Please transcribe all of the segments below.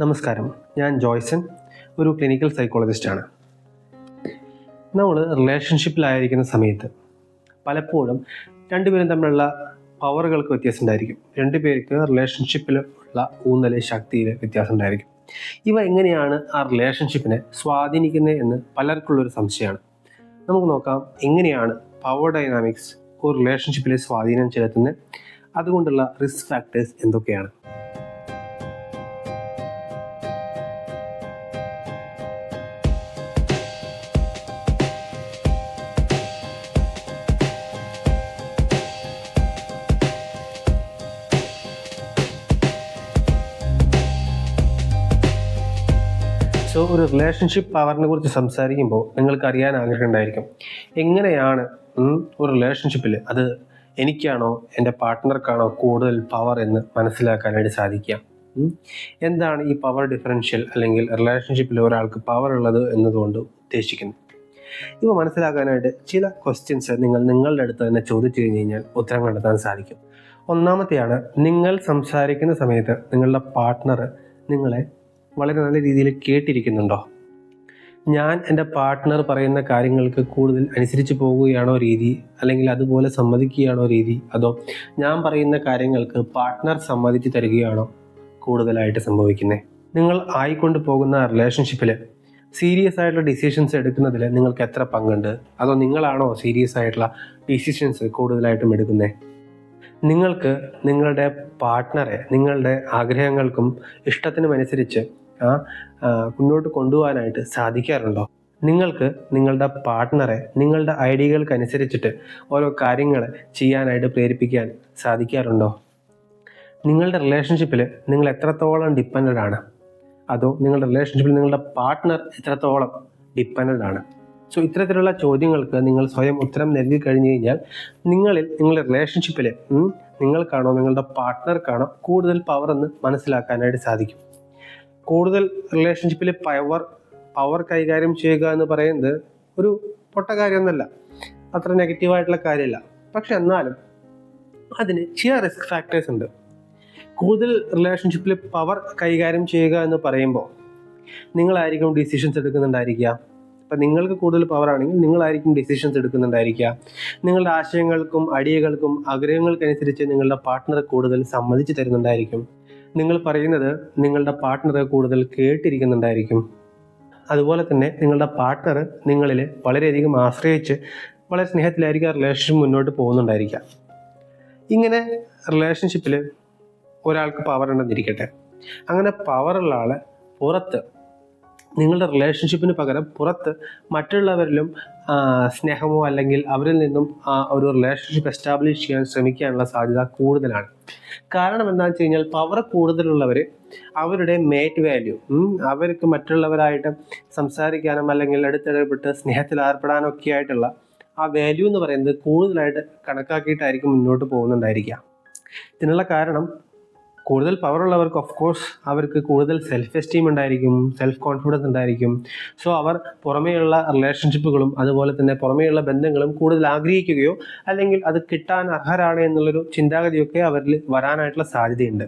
നമസ്കാരം. ഞാൻ ജോയ്സൺ ഒരു ക്ലിനിക്കൽ സൈക്കോളജിസ്റ്റാണ് നമ്മൾ റിലേഷൻഷിപ്പിലായിരിക്കുന്ന സമയത്ത് പലപ്പോഴും രണ്ടുപേരും തമ്മിലുള്ള പവറുകൾക്ക് വ്യത്യാസം ഉണ്ടായിരിക്കും. രണ്ടുപേർക്ക് റിലേഷൻഷിപ്പിലുള്ള ഊന്നൽ ശക്തിയിൽ വ്യത്യാസം ഉണ്ടായിരിക്കും. ഇവ എങ്ങനെയാണ് ആ റിലേഷൻഷിപ്പിനെ സ്വാധീനിക്കുന്നത് എന്ന് പലർക്കുള്ളൊരു സംശയമാണ്. നമുക്ക് നോക്കാം എങ്ങനെയാണ് പവർ ഡൈനാമിക്സ് ഒരു റിലേഷൻഷിപ്പിലെ സ്വാധീനം ചെലുത്തുന്നത്. അതുകൊണ്ടുള്ള റിസ്ക് ഫാക്ടേഴ്സ് എന്തൊക്കെയാണ്? സോ ഒരു റിലേഷൻഷിപ്പ് പവറിനെ കുറിച്ച് സംസാരിക്കുമ്പോൾ നിങ്ങൾക്ക് അറിയാൻ ആഗ്രഹമുണ്ടായിരിക്കും. എങ്ങനെയാണ് ഒരു റിലേഷൻഷിപ്പിൽ അത് എനിക്കാണോ എന്റെ പാർട്ട്ണർക്കാണോ കൂടുതൽ പവർ എന്ന് മനസ്സിലാക്കാനായിട്ട് സാധിക്കുക. എന്താണ് ഈ പവർ ഡിഫറൻഷ്യൽ അല്ലെങ്കിൽ റിലേഷൻഷിപ്പിൽ ഒരാൾക്ക് പവർ ഉള്ളത് എന്നതുകൊണ്ട് ഉദ്ദേശിക്കുന്നത്? ഇവ മനസ്സിലാക്കാനായിട്ട് ചില ക്വസ്റ്റ്യൻസ് നിങ്ങൾ നിങ്ങളുടെ അടുത്ത് തന്നെ ചോദിച്ചു കഴിഞ്ഞ് കഴിഞ്ഞാൽ ഉത്തരം കണ്ടെത്താൻ സാധിക്കും. ഒന്നാമത്തെയാണ് നിങ്ങൾ സംസാരിക്കുന്ന സമയത്ത് നിങ്ങളുടെ പാർട്ട്ണർ നിങ്ങളെ വളരെ നല്ല രീതിയിൽ കേട്ടിരിക്കുന്നുണ്ടോ? ഞാൻ എന്റെ പാർട്ട്ണർ പറയുന്ന കാര്യങ്ങൾക്ക് കൂടുതൽ അനുസരിച്ച് പോവുകയാണോ രീതി അല്ലെങ്കിൽ അതുപോലെ സമ്മതിക്കുകയാണോ രീതി അതോ ഞാൻ പറയുന്ന കാര്യങ്ങൾക്ക് പാർട്ട്ണർ സമ്മതിച്ച് തരികയാണോ കൂടുതലായിട്ട് സംഭവിക്കുന്നത് നിങ്ങൾ ആയിക്കൊണ്ട് പോകുന്ന റിലേഷൻഷിപ്പിൽ സീരിയസ് ആയിട്ടുള്ള ഡിസിഷൻസ് എടുക്കുന്നതിൽ നിങ്ങൾക്ക് എത്ര പങ്കുണ്ട്? അതോ നിങ്ങളാണോ സീരിയസ് ആയിട്ടുള്ള ഡിസിഷൻസ് കൂടുതലായിട്ടും എടുക്കുന്നത് നിങ്ങൾക്ക് നിങ്ങളുടെ പാർട്ട്ണറെ നിങ്ങളുടെ ആഗ്രഹങ്ങൾക്കും ഇഷ്ടത്തിനും അനുസരിച്ച് മുന്നോട്ട് കൊണ്ടുപോകാനായിട്ട് സാധിക്കാറുണ്ടോ? നിങ്ങൾക്ക് നിങ്ങളുടെ പാർട്ട്ണറെ നിങ്ങളുടെ ഐഡിയകൾക്ക് അനുസരിച്ചിട്ട് ഓരോ കാര്യങ്ങൾ ചെയ്യാനായിട്ട് പ്രേരിപ്പിക്കാൻ സാധിക്കാറുണ്ടോ? നിങ്ങളുടെ റിലേഷൻഷിപ്പിൽ നിങ്ങൾ എത്രത്തോളം ഡിപ്പെൻഡഡ് ആണ്? അതോ നിങ്ങളുടെ റിലേഷൻഷിപ്പിൽ നിങ്ങളുടെ പാർട്ട്ണർ എത്രത്തോളം ഡിപ്പെൻഡഡ് ആണ്? സോ ഇത്തരത്തിലുള്ള ചോദ്യങ്ങൾക്ക് നിങ്ങൾ സ്വയം ഉത്തരം നൽകി കഴിഞ്ഞു കഴിഞ്ഞാൽ നിങ്ങളിൽ നിങ്ങളുടെ റിലേഷൻഷിപ്പിൽ നിങ്ങൾക്കാണോ നിങ്ങളുടെ പാർട്ട്ണർക്കാണോ കൂടുതൽ പവർ എന്ന് മനസ്സിലാക്കാനായിട്ട് സാധിക്കും. കൂടുതൽ റിലേഷൻഷിപ്പിൽ പവർ പവർ കൈകാര്യം ചെയ്യുക എന്ന് പറയുന്നത് ഒരു പൊട്ട കാര്യമൊന്നുമല്ല. അത്ര നെഗറ്റീവായിട്ടുള്ള കാര്യമല്ല. പക്ഷെ എന്നാലും അതിന് ചില റിസ്ക് ഫാക്ടേഴ്സ് ഉണ്ട്. കൂടുതൽ റിലേഷൻഷിപ്പിൽ പവർ കൈകാര്യം ചെയ്യുക എന്ന് പറയുമ്പോൾ നിങ്ങളായിരിക്കും ഡിസിഷൻസ് എടുക്കുന്നുണ്ടായിരിക്കുക. അപ്പം നിങ്ങൾക്ക് കൂടുതൽ പവർ ആണെങ്കിൽ നിങ്ങളായിരിക്കും ഡിസിഷൻസ് എടുക്കുന്നുണ്ടായിരിക്കുക. നിങ്ങളുടെ ആശയങ്ങൾക്കും ഐഡിയകൾക്കും ആഗ്രഹങ്ങൾക്കനുസരിച്ച് നിങ്ങളുടെ പാർട്ട്ണർ കൂടുതൽ സമ്മതിച്ച് തരുന്നുണ്ടായിരിക്കും. നിങ്ങൾ പറയുന്നത് നിങ്ങളുടെ പാർട്ട്ണർ കൂടുതൽ കേട്ടിരിക്കുന്നുണ്ടായിരിക്കും. അതുപോലെ തന്നെ നിങ്ങളുടെ പാർട്ട്ണർ നിങ്ങളിൽ വളരെയധികം ആശ്രയിച്ച് വളരെ സ്നേഹത്തിലായിരിക്കും ആ റിലേഷൻഷിപ്പ് മുന്നോട്ട് പോകുന്നുണ്ടായിരിക്കാം ഇങ്ങനെ റിലേഷൻഷിപ്പിൽ ഒരാൾക്ക് പവർ ഉണ്ടെന്നിരിക്കട്ടെ. അങ്ങനെ പവറുള്ള ആൾ പുറത്ത് നിങ്ങളുടെ റിലേഷൻഷിപ്പിന് പകരം പുറത്ത് മറ്റുള്ളവരിലും സ്നേഹമോ അല്ലെങ്കിൽ അവരിൽ നിന്നും ഒരു റിലേഷൻഷിപ്പ് എസ്റ്റാബ്ലിഷ് ചെയ്യാൻ ശ്രമിക്കാനുള്ള സാധ്യത കൂടുതലാണ്. കാരണം എന്താണെന്ന് വെച്ച് കഴിഞ്ഞാൽ പവർ കൂടുതലുള്ളവർ അവരുടെ മേറ്റ് വാല്യൂ അവർക്ക് മറ്റുള്ളവരായിട്ട് സംസാരിക്കാനും അല്ലെങ്കിൽ അടുത്തിടപെട്ട് സ്നേഹത്തിൽ ഏർപ്പെടാനും ഒക്കെ ആയിട്ടുള്ള ആ വാല്യൂ എന്ന് പറയുന്നത് കൂടുതലായിട്ട് കണക്കാക്കിയിട്ടായിരിക്കും മുന്നോട്ട് പോകുന്നുണ്ടായിരിക്കുക. ഇതിനുള്ള കാരണം കൂടുതൽ പവർ ഉള്ളവർക്ക് ഓഫ് കോഴ്സ് അവർക്ക് കൂടുതൽ സെൽഫ് എസ്റ്റീം ഉണ്ടായിരിക്കും സെൽഫ് കോൺഫിഡൻസ് ഉണ്ടായിരിക്കും. സോ അവർ പുറമേയുള്ള റിലേഷൻഷിപ്പുകളും അതുപോലെ തന്നെ പുറമേയുള്ള ബന്ധങ്ങളും കൂടുതൽ ആഗ്രഹിക്കുകയോ അല്ലെങ്കിൽ അത് കിട്ടാൻ അർഹരാണ് എന്നുള്ളൊരു ചിന്താഗതിയൊക്കെ അവരിൽ വരാനായിട്ടുള്ള സാധ്യതയുണ്ട്.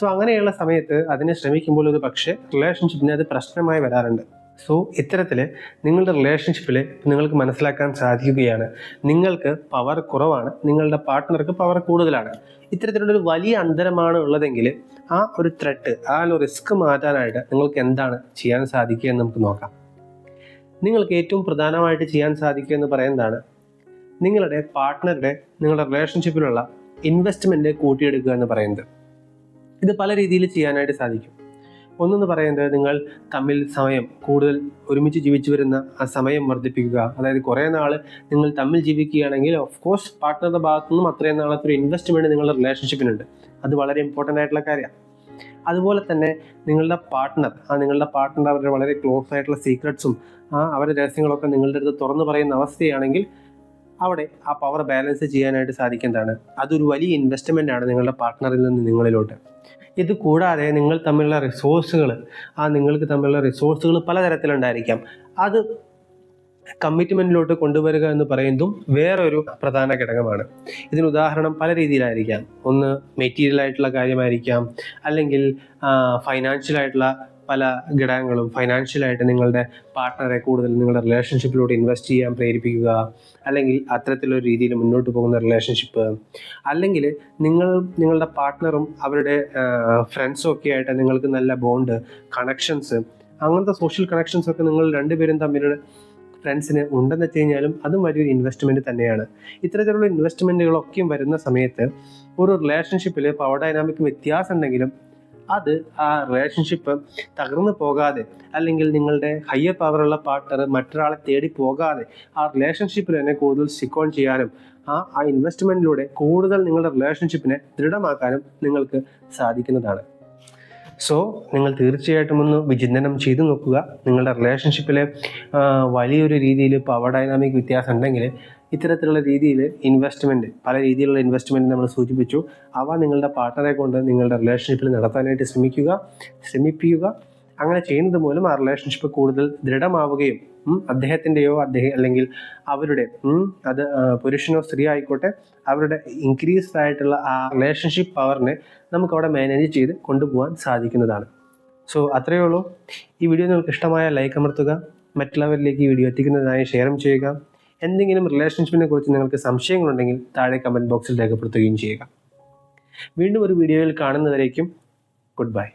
സോ അങ്ങനെയുള്ള സമയത്ത് അതിനെ ശ്രമിക്കുമ്പോൾ ഒരു പക്ഷേ റിലേഷൻഷിപ്പിന് അത് പ്രശ്നമായി വരാറുണ്ട്. സോ ഇത്തരത്തിൽ നിങ്ങളുടെ റിലേഷൻഷിപ്പിൽ നിങ്ങൾക്ക് മനസ്സിലാക്കാൻ സാധിക്കുകയാണ്. നിങ്ങൾക്ക് പവർ കുറവാണ്. നിങ്ങളുടെ പാർട്ട്ണർക്ക് പവർ കൂടുതലാണ്. ഇത്തരത്തിലുള്ള ഒരു വലിയ അന്തരമാണ് ഉള്ളതെങ്കിൽ ആ ഒരു ത്രെട്ട് ആ ഒരു റിസ്ക് മാറ്റാനായിട്ട് നിങ്ങൾക്ക് എന്താണ് ചെയ്യാൻ സാധിക്കുക എന്ന് നമുക്ക് നോക്കാം. നിങ്ങൾക്ക് ഏറ്റവും പ്രധാനമായിട്ട് ചെയ്യാൻ സാധിക്കുക എന്ന് പറയുന്നതാണ് നിങ്ങളുടെ പാർട്ട്ണറുടെ നിങ്ങളുടെ റിലേഷൻഷിപ്പിലുള്ള ഇൻവെസ്റ്റ്മെന്റ് കൂട്ടിയെടുക്കുക എന്ന് പറയുന്നത്. ഇത് പല രീതിയിൽ ചെയ്യാനായിട്ട് സാധിക്കും. ഒന്നെന്ന് പറയുന്നത് നിങ്ങൾ തമ്മിൽ സമയം കൂടുതൽ ഒരുമിച്ച് ജീവിച്ചു വരുന്ന ആ സമയം വർദ്ധിപ്പിക്കുക. അതായത് കുറേ നാൾ നിങ്ങൾ തമ്മിൽ ജീവിക്കുകയാണെങ്കിൽ ഓഫ് കോഴ്സ് പാർട്ട്ണറുടെ ഭാഗത്തു നിന്നും അത്രയും നാളത്തെ ഒരു ഇൻവെസ്റ്റ്മെന്റ് നിങ്ങളുടെ റിലേഷൻഷിപ്പിനുണ്ട് അത് വളരെ ഇമ്പോർട്ടന്റ് ആയിട്ടുള്ള കാര്യമാണ്. അതുപോലെ തന്നെ നിങ്ങളുടെ പാർട്ട്ണർ ആ നിങ്ങളുടെ പാർട്ട്ണർ അവരുടെ വളരെ ക്ലോസ് ആയിട്ടുള്ള സീക്രട്സും ആ അവരുടെ രഹസ്യങ്ങളൊക്കെ നിങ്ങളുടെ അടുത്ത് തുറന്നു പറയുന്ന അവസ്ഥയാണെങ്കിൽ അവിടെ ആ പവർ ബാലൻസ് ചെയ്യാനായിട്ട് സാധിക്കുന്നതാണ്. അതൊരു വലിയ ഇൻവെസ്റ്റ്മെന്റ് ആണ് നിങ്ങളുടെ പാർട്ട്ണറിൽ നിന്ന് നിങ്ങളിലോട്ട്. ഇത് കൂടാതെ നിങ്ങൾ തമ്മിലുള്ള റിസോഴ്സുകൾ ആ നിങ്ങൾക്ക് തമ്മിലുള്ള റിസോഴ്സുകൾ പലതരത്തിലുണ്ടായിരിക്കാം. അത് കമ്മിറ്റ്മെന്റിലോട്ട് കൊണ്ടുവരിക എന്ന് പറയുന്നതും വേറൊരു പ്രധാന ഘടകമാണ്. ഇതിന് ഉദാഹരണം പല രീതിയിലായിരിക്കാം. ഒന്ന് മെറ്റീരിയൽ ആയിട്ടുള്ള കാര്യമായിരിക്കാം. അല്ലെങ്കിൽ ഫൈനാൻഷ്യൽ ആയിട്ടുള്ള പല ഘടകങ്ങളും ഫൈനാൻഷ്യലായിട്ട് നിങ്ങളുടെ പാർട്ട്ണറെ കൂടുതൽ നിങ്ങളുടെ റിലേഷൻഷിപ്പിലൂടെ ഇൻവെസ്റ്റ് ചെയ്യാൻ പ്രേരിപ്പിക്കുക അല്ലെങ്കിൽ അത്തരത്തിലൊരു രീതിയിൽ മുന്നോട്ട് പോകുന്ന റിലേഷൻഷിപ്പ് അല്ലെങ്കിൽ നിങ്ങൾ നിങ്ങളുടെ പാർട്ട്ണറും അവരുടെ ഫ്രണ്ട്സും ഒക്കെ ആയിട്ട് നിങ്ങൾക്ക് നല്ല ബോണ്ട് കണക്ഷൻസ് അങ്ങനത്തെ സോഷ്യൽ കണക്ഷൻസ് ഒക്കെ നിങ്ങൾ രണ്ടുപേരും തമ്മിലുള്ള ഫ്രണ്ട്സിന് ഉണ്ടെന്ന് വെച്ച് കഴിഞ്ഞാലും അതും വലിയൊരു ഇൻവെസ്റ്റ്മെന്റ് തന്നെയാണ്. ഇത്തരത്തിലുള്ള ഇൻവെസ്റ്റ്മെന്റുകളൊക്കെയും വരുന്ന സമയത്ത് ഒരു റിലേഷൻഷിപ്പിൽ പവർ ഡൈനാമിക് വ്യത്യാസം ഉണ്ടെങ്കിലും അത് ആ റിലേഷൻഷിപ്പ് തകർന്നു പോകാതെ അല്ലെങ്കിൽ നിങ്ങളുടെ ഹയ്യർ പവറുള്ള പാർട്ട്ണർ മറ്റൊരാളെ തേടി പോകാതെ ആ റിലേഷൻഷിപ്പിൽ തന്നെ കൂടുതൽ സിക്കോൺ ചെയ്യാനും ആ ആ ഇൻവെസ്റ്റ്മെന്റിലൂടെ കൂടുതൽ നിങ്ങളുടെ റിലേഷൻഷിപ്പിനെ ദൃഢമാക്കാനും നിങ്ങൾക്ക് സാധിക്കുന്നതാണ്. സോ നിങ്ങൾ തീർച്ചയായിട്ടും ഒന്ന് വിചിന്തനം ചെയ്തു നോക്കുക. നിങ്ങളുടെ റിലേഷൻഷിപ്പിലെ വലിയൊരു രീതിയിൽ പവർ ഡൈനാമിക് വ്യത്യാസം ഉണ്ടെങ്കിൽ ഇത്തരത്തിലുള്ള രീതിയിൽ ഇൻവെസ്റ്റ്മെന്റ് പല രീതിയിലുള്ള ഇൻവെസ്റ്റ്മെന്റ് നമ്മൾ സൂചിപ്പിച്ചു. അവ നിങ്ങളുടെ പാർട്ട്ണറെ കൊണ്ട് നിങ്ങളുടെ റിലേഷൻഷിപ്പിൽ നടത്താനായിട്ട് ശ്രമിക്കുക ശ്രമിപ്പിക്കുക. അങ്ങനെ ചെയ്യുന്നത് മൂലം ആ റിലേഷൻഷിപ്പ് കൂടുതൽ ദൃഢമാവുകയും അദ്ദേഹത്തിന്റെയോ അദ്ദേഹം അല്ലെങ്കിൽ അവരുടെ അത് പുരുഷനോ സ്ത്രീ ആയിക്കോട്ടെ അവരുടെ ഇൻക്രീസ്ഡ് ആയിട്ടുള്ള ആ റിലേഷൻഷിപ്പ് പവറിനെ നമുക്ക് അവിടെ മാനേജ് ചെയ്ത് കൊണ്ടുപോകാൻ സാധിക്കുന്നതാണ്. സോ അത്രയേ ഉള്ളൂ. ഈ വീഡിയോ നിങ്ങൾക്ക് ഇഷ്ടമായ ലൈക്ക് അമർത്തുക. മറ്റുള്ളവരിലേക്ക് ഈ വീഡിയോ എത്തിക്കുന്നതിനായി ഷെയറും ചെയ്യുക. എന്തെങ്കിലും റിലേഷൻഷിപ്പിനെ കുറിച്ച് നിങ്ങൾക്ക് സംശയങ്ങളുണ്ടെങ്കിൽ താഴെ കമന്റ് ബോക്സിൽ രേഖപ്പെടുത്തുകയും ചെയ്യുക. വീണ്ടും ഒരു വീഡിയോയിൽ കാണുന്നവരേക്കും ഗുഡ് ബൈ